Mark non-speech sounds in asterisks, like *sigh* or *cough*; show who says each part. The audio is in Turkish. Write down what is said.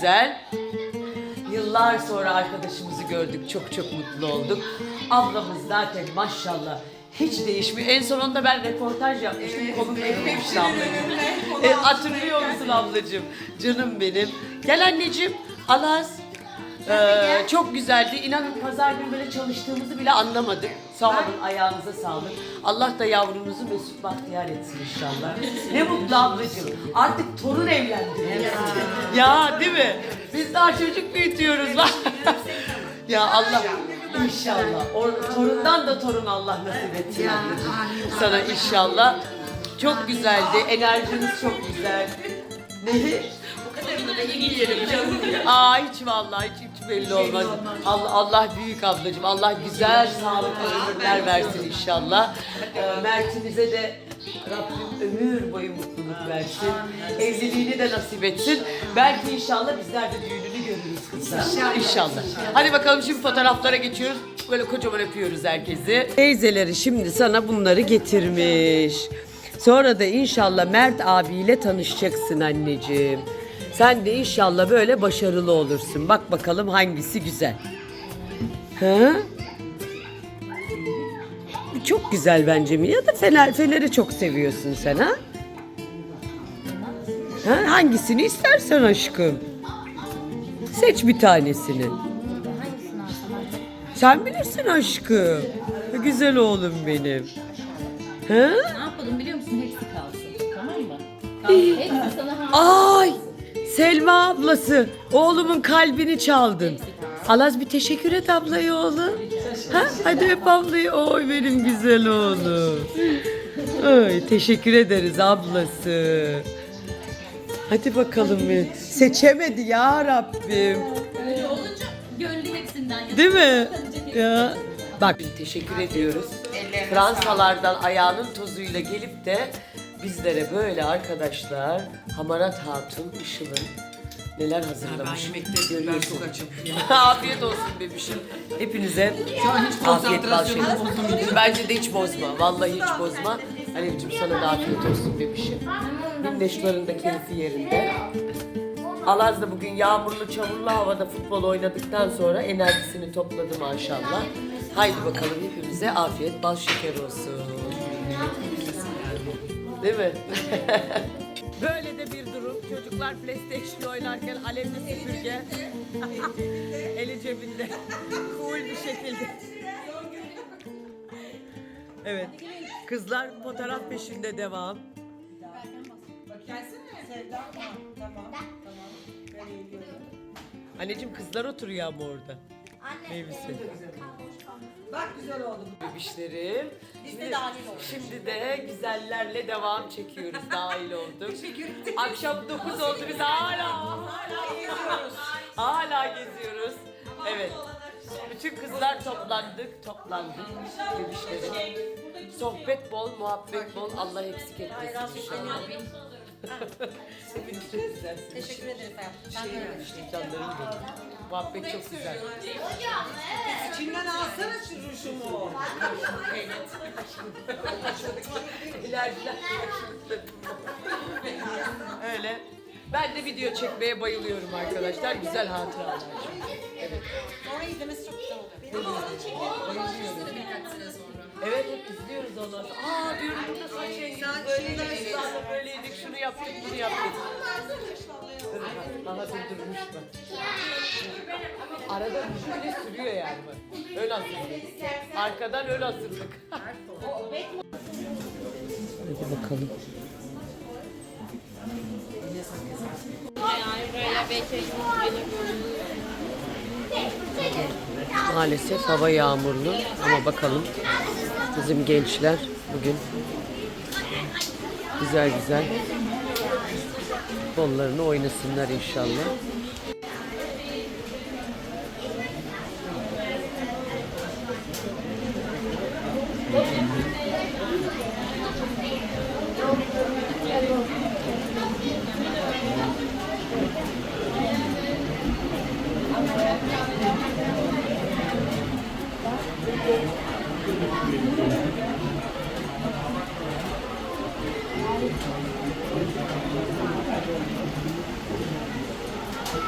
Speaker 1: güzel. Yıllar sonra arkadaşımızı gördük. Çok çok mutlu olduk. Ablamız zaten maşallah hiç değişmiyor. En sonunda ben reportaj yapmıştım. Kolum ekmemişti ablacığım. E, hatırlıyor musun ablacığım? Canım benim. Gel anneciğim. Alaz. Ee, çok güzeldi. İnanın pazar günü böyle çalıştığımızı bile anlamadık. Sağ olun, ayağınıza sağlık. Allah da yavrunuzu mesut bahtiyar etsin inşallah. *laughs* Ne mutlu ablacığım. Artık torun evlendi. ya değil mi? Biz daha çocuk büyütüyoruz lan. *laughs* ya Allah inşallah. O torundan da torun Allah nasip etsin ablacığım. Sana inşallah. Çok güzeldi. Enerjiniz çok güzel. Neyi? Aa hiç vallahi hiç, hiç belli olmaz. Allah, Allah büyük ablacığım. Allah güzel sağlıklı ömürler versin inşallah. Ee, Mert'imize de Rabbim ömür boyu mutluluk versin. Evliliğini de nasip etsin. Belki inşallah bizler de düğününü görürüz kızlar. İnşallah. Hadi bakalım şimdi fotoğraflara geçiyoruz. Böyle kocaman öpüyoruz herkesi. Teyzeleri şimdi sana bunları getirmiş. Sonra da inşallah Mert abiyle tanışacaksın anneciğim. Sen de inşallah böyle başarılı olursun. Bak bakalım hangisi güzel. Ha? Bu Çok güzel bence mi? Ya da fener, feneri çok seviyorsun sen ha? ha? Hangisini istersen aşkım. Seç bir tanesini. Sen bilirsin aşkım. Güzel oğlum benim. Ha?
Speaker 2: Ne yapalım biliyor musun? Hepsi kalsın. Tamam mı? Kalsın. Hepsi sana.
Speaker 1: Ay! Selma ablası, oğlumun kalbini çaldın. Alaz bir teşekkür et ablaya oğlum. Ha? Hadi öp ablayı. Oy benim güzel oğlum. Ay, teşekkür ederiz ablası. Hadi bakalım bir. Seçemedi ya Rabbim.
Speaker 2: Öyle olunca gönlü hepsinden yana.
Speaker 1: Değil mi? Ya. Bak teşekkür ediyoruz. Fransalardan ayağının tozuyla gelip de bizlere böyle arkadaşlar Hamarat Hatun Işıl'ın neler hazırlamış.
Speaker 3: Ben yemekte ben çok açım. *laughs*
Speaker 1: Afiyet olsun bebişim. Hepinize
Speaker 3: Şu an hiç
Speaker 1: afiyet bal şeker. Bence de hiç bozma. Vallahi hiç bozma. Anneciğim sana da afiyet olsun bebişim. Minneşlerin de keyfi yerinde. Alaz da bugün yağmurlu çamurlu havada futbol oynadıktan sonra enerjisini topladı maşallah. Haydi bakalım hepimize afiyet bal şeker olsun. Değil mi? *laughs* Böyle de bir durum. Çocuklar PlayStation oynarken alevli süpürge. *laughs* Eli cebinde. Cool bir şekilde. Evet. Kızlar fotoğraf peşinde devam. Anneciğim kızlar oturuyor ama orada. Meyvesi.
Speaker 3: Bak güzel oldu.
Speaker 1: Bebişlerim. Şimdi, şimdi de güzellerle devam çekiyoruz. Dahil olduk. *laughs* Akşam 9 oldu biz hala hala geziyoruz. Hala geziyoruz. Evet. Bütün kızlar toplandık, toplandık bebişlerim. Sohbet bol, muhabbet bol. Allah eksik etmesin inşallah. *laughs* Çok güzelsiniz.
Speaker 2: Teşekkür ederiz hayatım. Sen de
Speaker 1: canlarım benim. Muhabbet çok güzel.
Speaker 3: İçinden alsana şu ruşumu.
Speaker 1: İlericiler. *laughs* Öyle. Ben de video çekmeye bayılıyorum arkadaşlar. Güzel hatıralar.
Speaker 3: Sonra izlemesi çok güzel oluyor.
Speaker 1: Evet hep izliyoruz ondan sonra. Aa diyorum burada saç rengi şurada böyleydik, şunu yaptık, bunu yaptık. Daha durdurmuş bak. Arada şöyle sürüyor yani. Ön hazırlık. Arkadan ön hazırlık. Hadi bakalım. Maalesef hava yağmurlu ama bakalım bizim gençler bugün güzel güzel kollarını oynasınlar inşallah. よし、ありがとうございます。